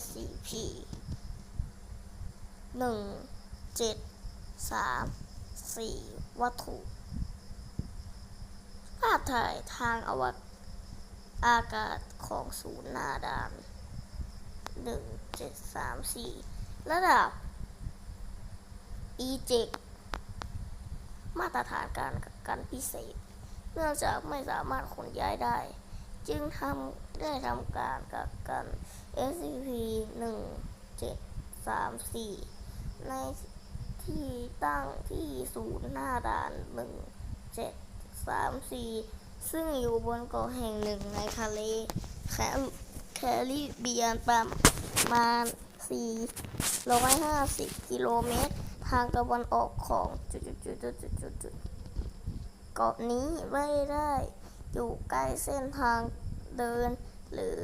SCP หนึ่งเจ็ดสามสี่วัตถุ ภาพถ่ายทางอวอากาศของศูนย์หนาดานหนึ่งเจ็ดสามสี่ระดับ e 7 มาตรฐานการกักกันพิเศษ เนื่องจากไม่สามารถขนย้ายได้ จึงทำได้ทำการกักกัน SCP 1 7 3 4 ในที่ตั้งที่ศูนย์หน้าด่าน 1 7 3 4 ซึ่งอยู่บนเกาะแห่งหนึ่งในทะเลแคแคริเบียนประมาณ 450 กิโลเมตร ทางตะวันออกของจุดๆๆๆๆเกาะนี้ไม่ได้ อยู่ใกล้เส้นทางเดินหรือ